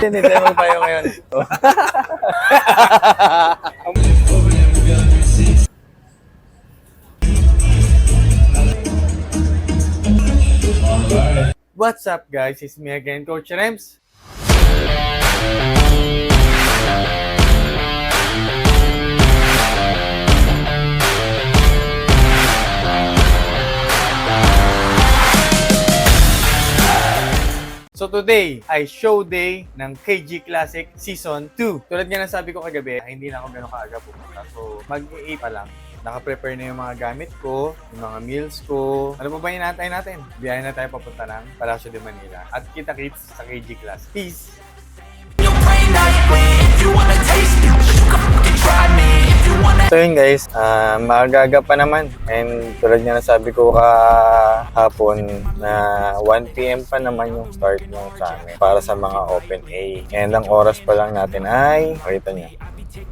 Hindi tayo magpayo ngayon. What's up guys? It's me again, Coach Rems. So today ay show day ng KG Classic Season 2. Tulad nga ng sabi ko kagabi, hindi na ako gano'ng kaaga pumunta. So mag-8 pa lang. Naka-prepare na yung mga gamit ko, yung mga meals ko. Ano pa ba natin natin? Biyahe na tayo papunta ng Palacio de Manila. At kita-kits sa KG Class. Peace! So yun guys, ah magaga pa naman. And tulad nga na sabi ko kahapon na 1pm pa naman yung start nung sa amin para sa mga open A. And ang oras pa lang natin ay, makita niyo,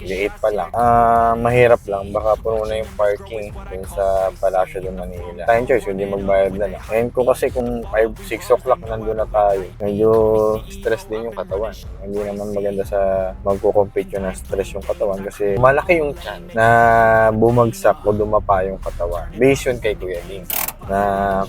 liit pa lang. Ah, mahirap lang. Baka puno na yung parking dun sa Palacio de Manila. Tayong choice, hindi magbayad na lang. And kung kasi kung 5, 6 o'clock nandun na tayo, medyo stress din yung katawan. Hindi naman maganda sa magko-compete yun na stress yung katawan kasi malaki yung chance na bumagsak o dumapa yung katawan. Based yun kay Kuya Ding na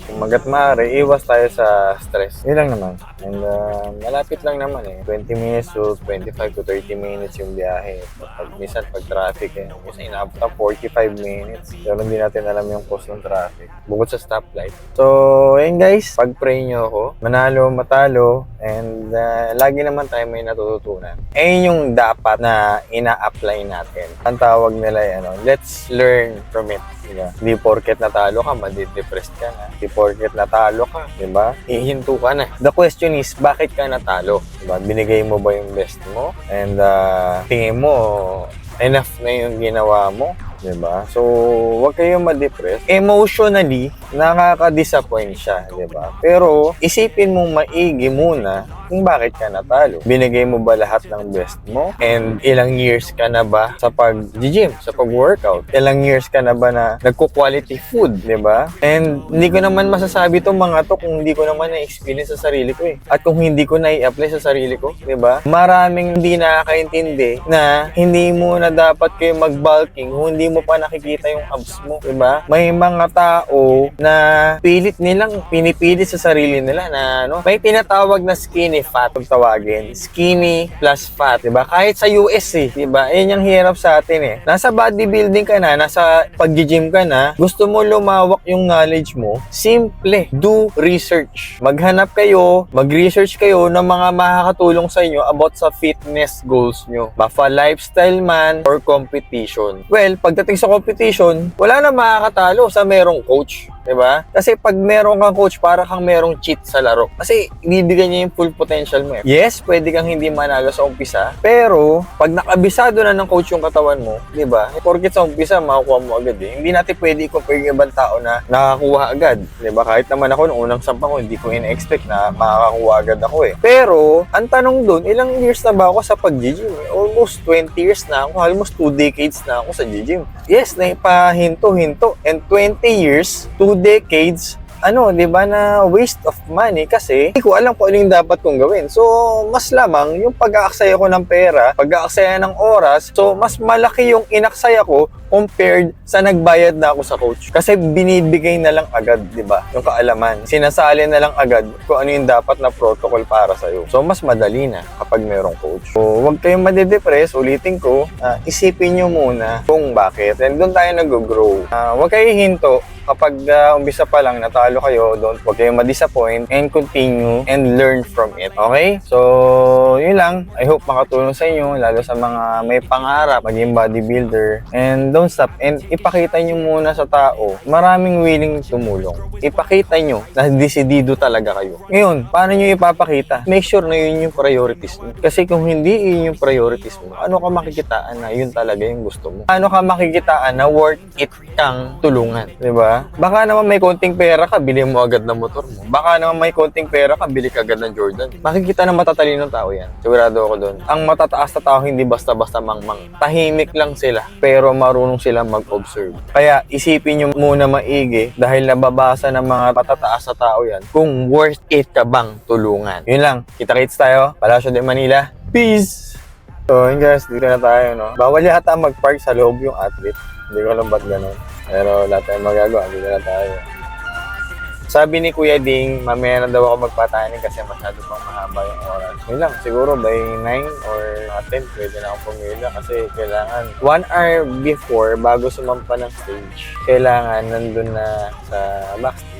kung magat maaari, iwas tayo sa stress. Yun lang naman. And uh, malapit lang naman eh. 20 minutes to 25 to 30 minutes yung biyahe. Pag, minsan pag traffic eh. Minsan inaabot ng 45 minutes. Pero hindi natin alam yung cost ng traffic. Bukod sa stoplight. So, ayun guys. Pag-pray nyo ako. Manalo, matalo. And uh, lagi naman tayo may natututunan. Ayun yung dapat na ina-apply natin. Ang tawag nila ay ano, let's learn from it. Diba? Hindi porket natalo ka, madidepressed ka na. Hindi porket natalo ka, di ba? Ihinto ka na. The question is, bakit ka natalo? Diba? Binigay mo ba yung best mo? And uh, tingin mo, enough na yung ginawa mo? Diba? So, huwag kayong ma-depress. Emotionally, nakaka-disappoint siya, diba? Pero, isipin mong maigi muna kung bakit ka natalo. Binigay mo ba lahat ng best mo? And ilang years ka na ba sa pag-gym, sa pag-workout? Ilang years ka na ba na nagko-quality food, di ba? And hindi ko naman masasabi itong mga to kung hindi ko naman na-experience sa sarili ko eh. At kung hindi ko na-i-apply sa sarili ko, di ba? Maraming hindi nakakaintindi na hindi mo na dapat kayo mag-bulking kung hindi mo pa nakikita yung abs mo, di ba? May mga tao na pilit nilang pinipilit sa sarili nila na ano, may tinatawag na skinny fat kung tawagin. Skinny plus fat, 'di ba? Kahit sa US eh, 'di ba? Ayun yung hirap sa atin eh. Nasa bodybuilding ka na, nasa pag-gym ka na, gusto mo lumawak yung knowledge mo, simple, do research. Maghanap kayo, mag-research kayo ng mga makakatulong sa inyo about sa fitness goals nyo. Mafa lifestyle man or competition. Well, pagdating sa competition, wala na makakatalo sa merong coach. 'di ba? Kasi pag meron kang coach, para kang merong cheat sa laro. Kasi ibibigay niya yung full potential mo. eh. Yes, pwede kang hindi manalo sa umpisa, pero pag nakabisado na ng coach yung katawan mo, 'di ba? Eh, Porket sa umpisa makukuha mo agad eh. Hindi natin pwede i-compare yung ibang tao na nakakuha agad, 'di ba? Kahit naman ako nung unang sampa ko, hindi ko in-expect na makakakuha agad ako eh. Pero ang tanong doon, ilang years na ba ako sa pag-gym? Almost 20 years na ako, almost 2 decades na ako sa gym. Yes, naipahinto-hinto. And 20 years, 2 decades, ano, 'di ba na waste of money kasi hindi ko alam kung ano yung dapat kong gawin. So, mas lamang yung pag-aaksaya ko ng pera, pag-aaksaya ng oras, so mas malaki yung inaksaya ko compared sa nagbayad na ako sa coach. Kasi binibigay na lang agad, 'di ba? Yung kaalaman. Sinasali na lang agad kung ano yung dapat na protocol para sa iyo. So, mas madali na kapag merong coach. So, huwag kayong madedepress, ulitin ko, ah, isipin nyo muna kung bakit. And doon tayo nag-grow. Ah, huwag kayong hinto kapag ah, umpisa pa lang natalo kayo, don't huwag kayong ma-disappoint and continue and learn from it. Okay? So, yun lang. I hope makatulong sa inyo, lalo sa mga may pangarap maging bodybuilder. And don't stop. And ipakita nyo muna sa tao, maraming willing tumulong. Ipakita nyo na desidido talaga kayo. Ngayon, paano nyo ipapakita? Make sure na yun yung priorities mo. Kasi kung hindi yun yung priorities mo, ano ka makikitaan na yun talaga yung gusto mo? Ano ka makikitaan na worth it kang tulungan? ba? Ba? Baka naman may konting pera ka, bili mo agad ng motor mo. Baka naman may konting pera ka, bili ka agad ng Jordan. Makikita ng matatalinong tao yan. Sigurado ako doon. Ang matataas na tao hindi basta-basta mangmang. Tahimik lang sila, pero marunong sila mag-observe. Kaya isipin nyo muna maigi dahil nababasa ng mga matataas na tao yan kung worth it ka bang tulungan. Yun lang. Kita-kits tayo. Palasyo de Manila. Peace! So, yun guys, dito na tayo, no? Bawal yata mag-park sa loob yung athlete. Hindi ko alam ba't ganun. Pero wala tayong magagawa. Dito na tayo. Sabi ni Kuya Ding, mamaya na daw ako magpatanin kasi masyado pang mahaba yung oras. Yun lang, siguro by 9 or uh, 10, pwede na akong pumila kasi kailangan 1 hour before, bago sumampa ng stage, kailangan nandun na sa backstage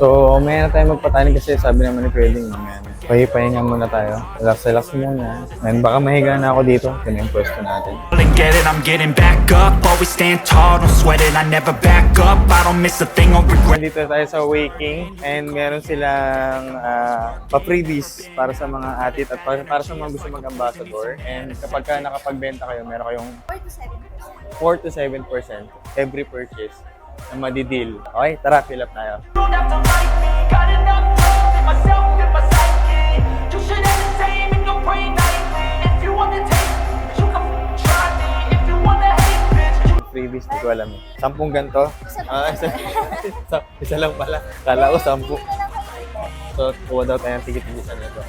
So, may na tayo magpatanin kasi sabi naman ni Pwedeng mamaya na. Pahipahinga muna tayo. Relax-relax muna. And baka mahiga na ako dito. Ito na yung pwesto natin. get it, I'm getting back up Always stand tall, don't sweat it, I never back up I don't miss a thing or regret Nandito tayo sa Waking and meron silang ah, pa-freebies para sa mga atit at para, para sa mga gusto mag-ambassador. And kapag ka nakapagbenta kayo, meron kayong 4 to 7% every purchase na madideal. Okay, tara, fill up tayo. Freebies, di ko alam eh. Sampung ganito? Ah, isa, isa, isa lang pala. Kala ko sampu. So, kuha daw tayo ng tigit-tigisan nito.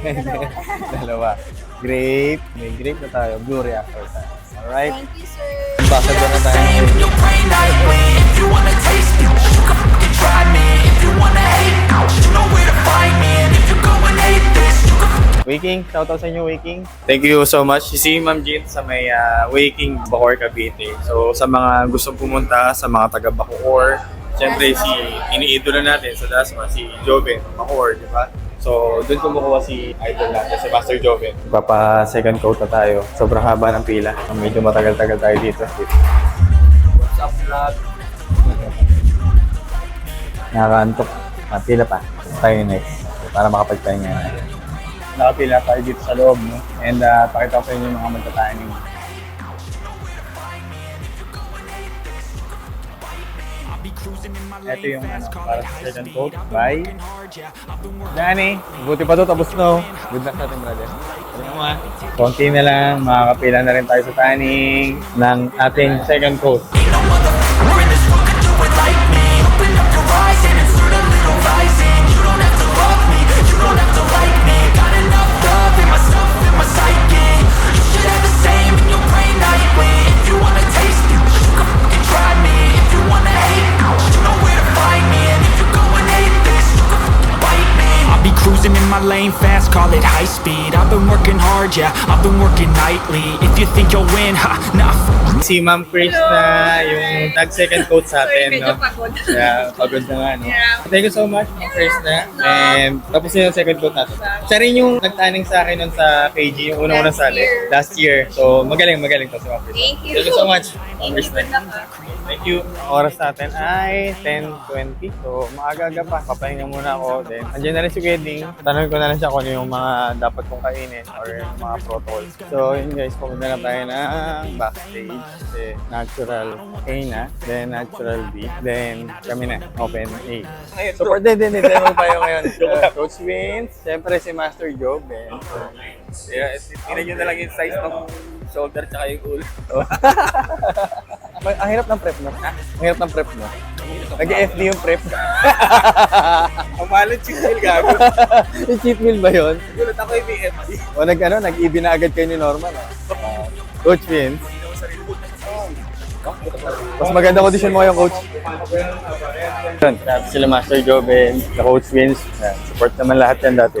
Dalawa. Grape. May grape na tayo. Blue reactor tayo. Alright. Thank you, sir. Ambassador na tayo. same in your brain nightly If you wanna taste it, you can fucking try me If you wanna hate, you know where to find me And if you're going hate this, you can Waking, shoutout sa inyo, Waking. Thank you so much. Si Ma'am Jean sa may ah, Waking, Bacoor, Cavite. So, sa mga gustong pumunta, sa mga taga Bacoor, Siyempre, si iniidolo natin sa Dasma, si Joven, Bacoor, di ba? So, doon kumukuha si idol natin, si Master Joven. Papa second coat na tayo. Sobrang haba ng pila. Medyo matagal-tagal tayo dito. What's up, vlog? Nakakantok. Ah, pila pa. Tayo next. Para makapagpahinga na. Nakapila tayo dito sa loob, no? And uh, pakita ko sa inyo yung mga magtataning. Ito yung ano, para it sa coat. I've been Bye. Danny, buti pa to, tapos na. oh. Good luck sa ating brother. Ano mo ah? Konti na lang, makakapila na rin tayo sa tanning ng ating second coat. I'll be cruising in my lane fast, call it high speed I've been working hard, yeah, I've been working nightly If you think you'll win, ha, nah, f- Si Ma'am Chris na yung nag-second coat sa atin, no? pagod. Yeah, pagod na nga, no? Yeah. Thank you so much, Ma'am Chris na. And tapos na yung second coat natin. Siya rin yung nagtaning sa akin nun sa KG, yung unang-unang Last sali. year. Last year. So, magaling, magaling to si Ma'am Chris. Thank you. Thank you so much, Ma'am Thank Chris you. na. Good luck, ah. Thank you. Ang oras natin ay 10.20. So, maaga-aga pa. Papahinga muna ako. Then, andyan na rin si Wedding. Tanong ko na lang siya kung ano yung mga dapat kong kainin or yung mga protocols. So, yun guys, pumunta na tayo ng backstage. Kasi natural A na. Then, natural B. Then, kami na. Open A. So, for din, din. Demo tayo ngayon. Uh, Coach Vince. Siyempre, si Master Joe. Ben. Yeah, tingnan nyo na lang yung size ng shoulder tsaka yung ulo. Ang hirap ng prep mo. Ang hirap ng prep mo. Nag-FD yung prep. Ang mahal yung chick meal gago. yung cheat meal ba yun? Gulat ako yung BMI. O nag ano, nag-EB na agad kayo ni Norman. ah. Coach Vince. Mas maganda condition mo yung coach. Sabi sila Master Joven, sa Coach Vince. Yan, support naman lahat yan dati.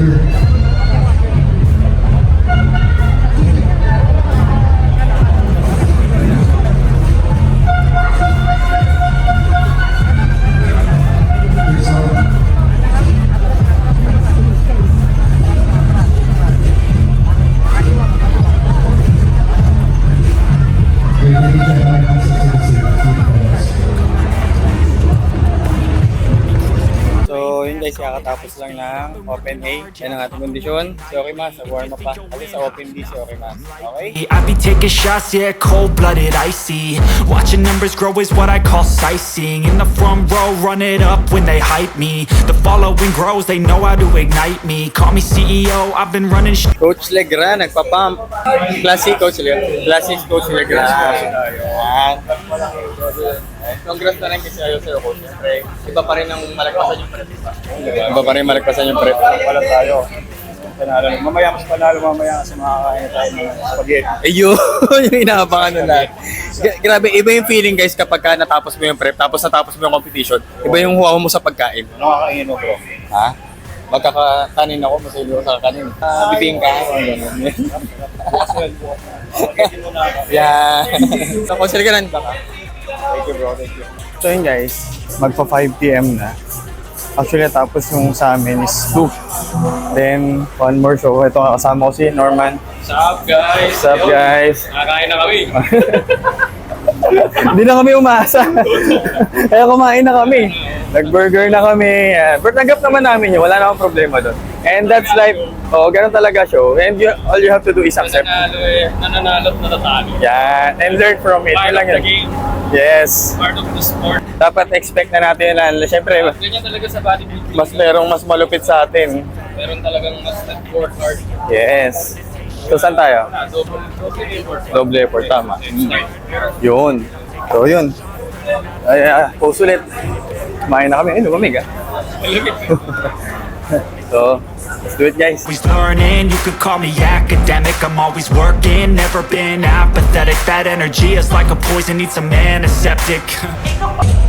Amen. Open A. Yan ang ating kondisyon. Si Okay Mas, nag-warm up pa. Kasi sa Open B si Okay Mas. Okay? I be taking shots, yeah, cold-blooded, icy Watching numbers grow is what I call sightseeing In the front row, run it up when they hype me The following grows, they know how to ignite me Call me CEO, I've been running sh- Coach Legrand, nagpa-pump. Classic Coach Legrand. Classic Coach Legrand. Yan. Congrats na lang kasi ayaw sa'yo, Coach. Siyempre, iba pa rin ang malagpasan yung prep. Iba pa rin malagpasan yung prep. Wala tayo. Panalo. Mamaya mas panalo mamaya kasi makakain tayo ng spaghetti. Ayun, yung inaabangan na lahat. Gra- Grabe, iba yung feeling guys kapag ka natapos mo yung prep, tapos natapos mo yung competition, iba yung huwa mo sa pagkain. Nakakain mo bro. Ha? Magkakakanin ako, masilo sa kakanin. Uh, muna ako. yeah. so, consider ka ba ka? Thank you bro, thank you. So yun guys, magpa 5pm na. Actually, tapos yung sa amin is 2. Then, one more show. Ito, kasama ko si Norman. What's up guys? What's up guys? Nakakain na kami. Hindi na kami umasa. Kaya kumain na kami. Nag-burger na kami. But naggap naman namin yun. Wala na akong problema doon. And that's life. Oo, ganun talaga show. And you, all you have to do is accept. Nananalo eh. Nananalo at natatalo. Yan. And learn from it. Part Yun lang of the game. Yes. Part of the sport. Dapat expect na natin yun. Siyempre, Ganyan talaga sa bodybuilding. mas merong mas malupit sa atin. Meron talagang mas nag-work hard. Yes. So, saan tayo? Ah, double, double effort. Double effort, tama. Time. Yun. So, yun. Ay, ah, post ulit. Kumain na kami. Ay, lumamig ah. so, let's do it guys. always learning. You could call me academic. I'm always working. Never been apathetic. That energy is like a poison. Needs some antiseptic. Open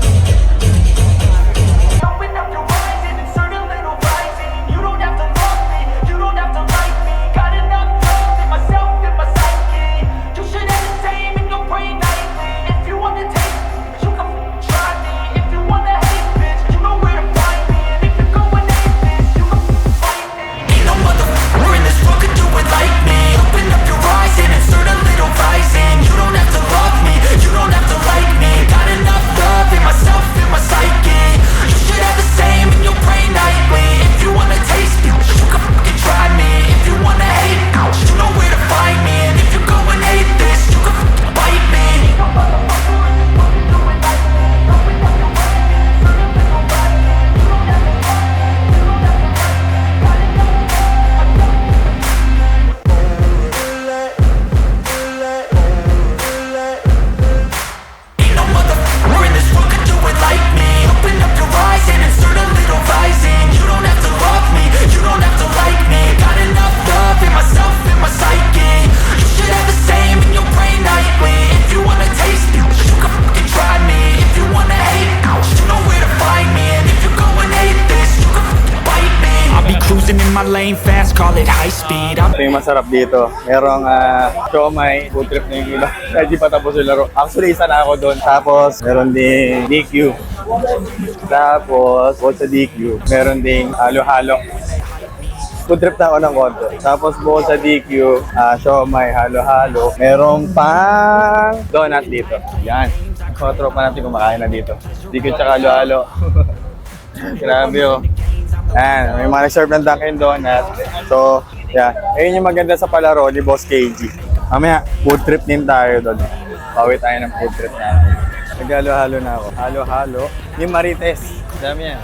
lane fast, call it high speed I'll Ito yung masarap dito. Merong uh, siomay, food trip na yung iba. Kaya di pa tapos yung laro. Actually, isa na ako doon. Tapos, meron ding DQ. Tapos, bukod sa DQ, meron ding halo-halo. Food trip na ako ng konti. Tapos bukod sa DQ, ah siomay, halo-halo. Merong pang donut dito. Yan. Mga tropa natin kumakain na dito. DQ tsaka halo-halo. Grabe oh. Yan, may mga nag-serve ng Dunkin' Donut. So, yeah. Ayun yung maganda sa palaro ni Boss KG. Mamaya, food trip din tayo doon. Bawi tayo ng food trip natin. Naghalo-halo na ako. Halo-halo. Yung Marites. Dami yan.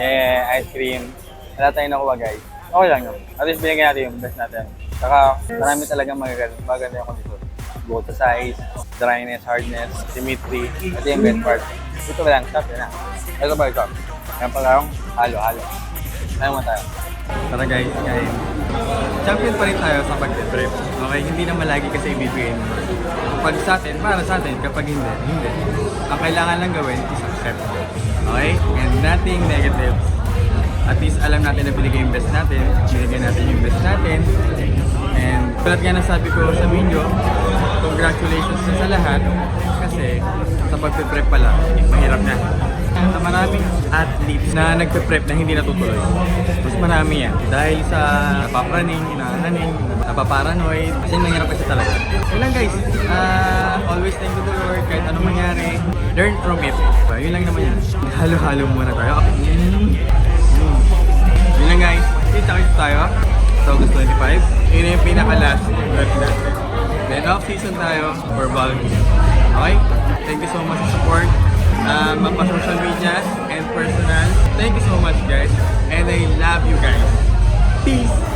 Yeah, ice cream. Wala tayong nakuha guys. Okay lang yun. At least binigyan natin yung best natin. Saka marami talagang magaganda, maganda yung condition. Both size, dryness, hardness, symmetry, at yung best part. Ito lang, stop yun na. Ito ba ito? Kaya pala yung halo-halo. Tayo mo tayo. Tara guys, guys. Champion pa rin tayo sa pag-trip. Okay, hindi naman lagi kasi ibibigay mo. Kapag sa atin, para sa atin. Kapag hindi, hindi. Ang kailangan lang gawin is accept. Okay? And nothing negative. At least alam natin na binigay yung best natin. Binigay natin yung best natin. And tulad nga nasabi ko sa video, congratulations na sa lahat. Kasi sa pag-prep pala, mahirap na. Sa maraming athletes na nagpe-prep na hindi natutuloy. Mas marami yan. Dahil sa napapraning, inahaning, napaparanoid. Kasi nangyarap kasi talaga. Yun lang guys. Ah, always thank you to the Lord kahit anong mangyari. Learn from it. So, yun lang naman yan. Halo-halo muna tayo. Mm. Mm. Yun lang guys. Kita-kita tayo sa August 25. Yun yung pinaka-last birth natin. Then off-season tayo for Volunteer. Okay? Thank you so much sa support. Uh, mapa-social media and personal. Thank you so much guys. And I love you guys. Peace!